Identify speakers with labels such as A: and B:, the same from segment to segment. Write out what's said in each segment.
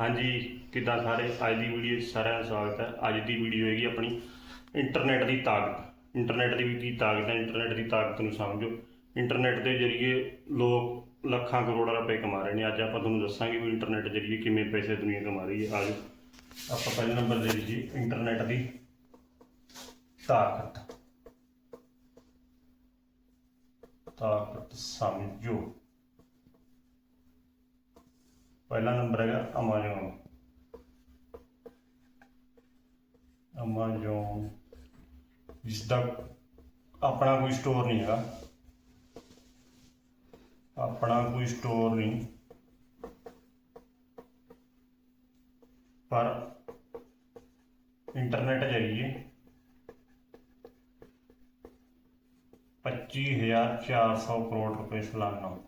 A: ਹਾਂਜੀ, ਕਿੱਦਾਂ ਸਾਰੇ? ਅੱਜ ਦੀ ਵੀਡੀਓ 'ਚ ਸਾਰਿਆਂ ਦਾ ਸਵਾਗਤ ਹੈ। ਅੱਜ ਦੀ ਵੀਡੀਓ ਹੈਗੀ ਆਪਣੀ ਇੰਟਰਨੈਟ ਦੀ ਤਾਕਤ। ਇੰਟਰਨੈਟ ਦੀ ਵੀ ਕੀ ਤਾਕਤ ਹੈ? ਇੰਟਰਨੈਟ ਦੀ ਤਾਕਤ ਨੂੰ ਸਮਝੋ। ਇੰਟਰਨੈਟ ਦੇ ਜ਼ਰੀਏ ਲੋਕ ਲੱਖਾਂ ਕਰੋੜਾਂ ਰੁਪਏ ਕਮਾ ਰਹੇ ਨੇ। ਅੱਜ ਆਪਾਂ ਤੁਹਾਨੂੰ ਦੱਸਾਂਗੇ ਵੀ ਇੰਟਰਨੈਟ ਜ਼ਰੀਏ ਕਿਵੇਂ ਪੈਸੇ ਦੁਨੀਆ ਕਮਾ ਰਹੀ ਹੈ। ਆਜੋ। ਆਪਾਂ ਪਹਿਲੇ ਨੰਬਰ ਦੇ ਜੀ ਇੰਟਰਨੈਟ ਦੀ ਤਾਕਤ। ਤਾਕਤ ਸਮਝੋ। ਪਹਿਲਾ ਨੰਬਰ ਹੈਗਾ Amazon Amazon ਜਿਸ ਦਾ ਆਪਣਾ ਕੋਈ ਸਟੋਰ ਨਹੀਂ ਹੈਗਾ। ਆਪਣਾ ਕੋਈ ਸਟੋਰ ਨਹੀਂ। ਪਰ ਇੰਟਰਨੈਟ ਜਰੀਏ 25400 ਕਰੋੜ ਰੁਪਏ ਸਾਲਾਨਾ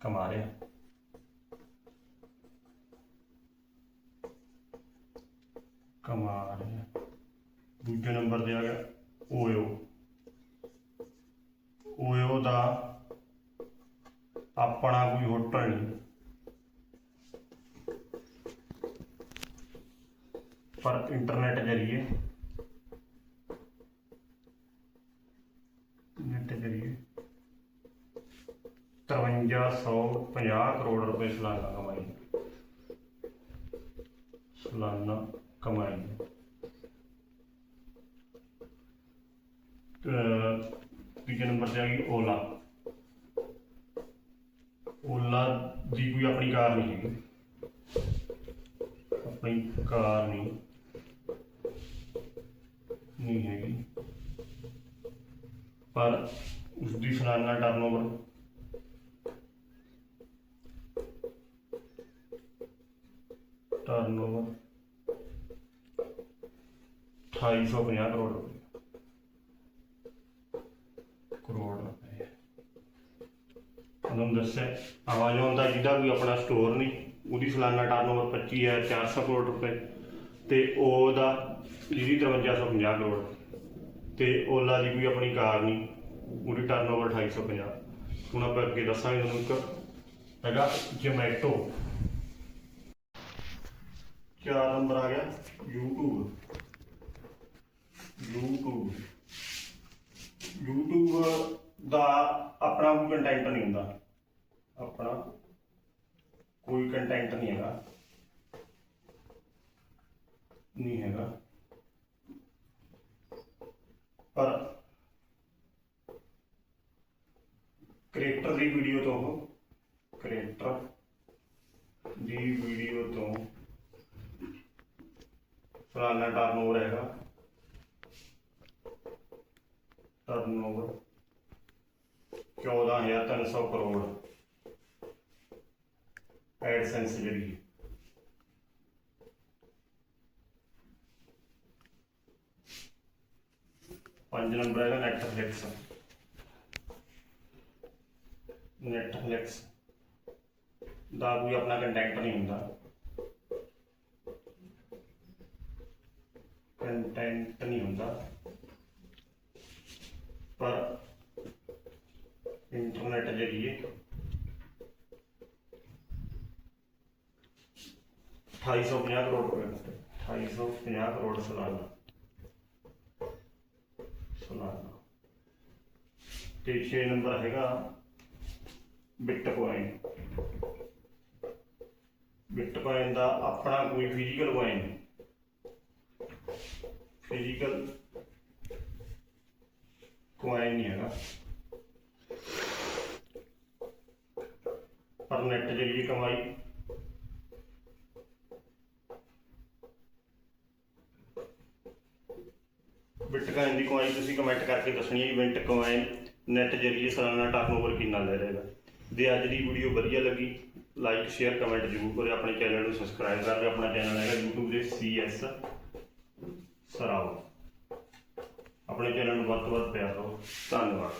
A: ਕਮਾ ਰਿਹਾ। ਕਮਾ ਰਿਹਾ ਦੂਜੇ ਨੰਬਰ ਤੇ ਆ ਗਿਆ ਓਯੋ। ਓਯੋ ਦਾ ਆਪਣਾ ਕੋਈ ਹੋਟਲ ਨਹੀਂ। ਪਰ ਇੰਟਰਨੈਟ ਜਰੀਏ ਨੈਟ ਜਰੀਏ 5350 ਕਰੋੜ ਰੁਪਏ ਸਾਲਾਨਾ ਕਮਾਈ। ਸਾਲਾਨਾ ਕਮਾਈ ਤੀਜੇ ਨੰਬਰ ਤੇ ਆ ਗਈ ਓਲਾ। ਓਲਾ ਦੀ ਕੋਈ ਆਪਣੀ ਕਾਰ ਨਹੀਂ ਹੈਗੀ। ਆਪਣੀ ਕਾਰ ਨਹੀਂ। ਨਹੀਂ ਹੈਗੀ। ਪਰ ਉਸ ਦੀ ਸਾਲਾਨਾ ਟਰਨਓਵਰ ਟਰਨਓਵਰ 2850 ਕਰੋੜ ਰੁਪਏ। ਕਰੋੜ ਰੁਪਏ। ਤੁਹਾਨੂੰ ਦੱਸਿਆ, Amazon ਦਾ ਜਿਹਦਾ ਕੋਈ ਆਪਣਾ ਸਟੋਰ ਨਹੀਂ, ਉਹਦੀ ਸਾਲਾਨਾ ਟਰਨਓਵਰ 25400 ਕਰੋੜ ਰੁਪਏ। ਤੇ ਉਹਦਾ ਜਿਹਦੀ 5350 ਕਰੋੜ। ਤੇ ਓਲਾ ਦੀ ਕੋਈ ਆਪਣੀ ਕਾਰ ਨਹੀਂ, ਉਹਦੀ ਟਰਨਓਵਰ 2850 ਹੁਣ ਆਪਾਂ ਅੱਗੇ ਦੱਸਾਂਗੇ ਤੁਹਾਨੂੰ ਇੱਕ ਹੈਗਾ ਜਮੈਟੋ ਚਾਰ ਨੰਬਰ ਆ ਗਿਆ YouTube YouTube YouTube ਦਾ ਆਪਣਾ ਕੋਈ ਕੰਟੈਂਟ ਨਹੀਂ ਹੁੰਦਾ। ਆਪਣਾ ਕੋਈ ਕੰਟੈਂਟ ਨਹੀਂ ਹੈਗਾ। ਨਹੀਂ ਹੈਗਾ। ਪਰ ਕ੍ਰੀਏਟਰ ਦੀ ਵੀਡੀਓ ਤੋਂ ਉਹ ਕ੍ਰੀਏਟਰ ਦੀ ਵੀਡੀਓ ਤੋਂ ਸਾਲਾਨਾ ਟਰਨਓਵਰ ਹੈਗਾ। ਟਰਨਓਵਰ 14300 ਕਰੋੜ। ਐਡਸੈਂਸ ਜਿਹੜੀ ਪੰਜ ਨੰਬਰ ਹੈਗਾ ਨੈਟਫਲਿਕਸ ਨੈਟਫਲਿਕਸ ਦਾ ਕੋਈ ਆਪਣਾ ਕੰਟੈਂਟ ਨਹੀਂ ਹੁੰਦਾ। ਕੰਟੈਂਟ ਨਹੀਂ ਹੁੰਦਾ। ਪਰ ਇੰਟਰਨੈਟ ਜਰੀਏ 2850 ਕਰੋੜ ਰੁਪਏ 2850 ਕਰੋੜ ਸਾਲਾਨਾ। ਸਾਲਾਨਾ। ਤੇ 6 ਨੰਬਰ ਹੈਗਾ ਬਿਟਕੋਇਨ ਬਿਟਕੋਇਨ ਦਾ ਆਪਣਾ ਕੋਈ ਫਿਜ਼ੀਕਲ ਕੋਇਨ ਫਿਜ਼ੀਕਲ ਕੋਇਨ ਨਹੀਂ ਹੈਗਾ। ਪਰ ਨੈਟ ਜਰੀਏ ਕਮਾਈ। ਬਿਟਕੋਇਨ ਦੀ ਕਮਾਈ ਤੁਸੀਂ ਕਮੈਂਟ ਕਰਕੇ ਦੱਸਣੀ ਹੈ ਇਵੈਂਟ ਕੋਇਨ ਨੈਟ ਜਰੀਏ ਸਾਲਾਨਾ ਟਰਨਓਵਰ ਕਿੰਨਾ ਲੈ ਰਹੇਗਾ ਜੇ ਅੱਜ ਦੀ ਵੀਡੀਓ ਵਧੀਆ ਲੱਗੀ ਲਾਈਕ ਸ਼ੇਅਰ ਕਮੈਂਟ ਜ਼ਰੂਰ ਕਰਿਓ। ਆਪਣੇ ਚੈਨਲ ਨੂੰ ਸਬਸਕ੍ਰਾਈਬ ਕਰ ਲਿਓ। ਆਪਣਾ ਚੈਨਲ ਹੈਗਾ YouTube ਦੇ CS ਸਰਾਓ। ਆਪਣੇ ਚੈਨਲ ਨੂੰ ਵੱਧ ਤੋਂ ਵੱਧ ਪਿਆਰ ਦਿਓ। ਧੰਨਵਾਦ।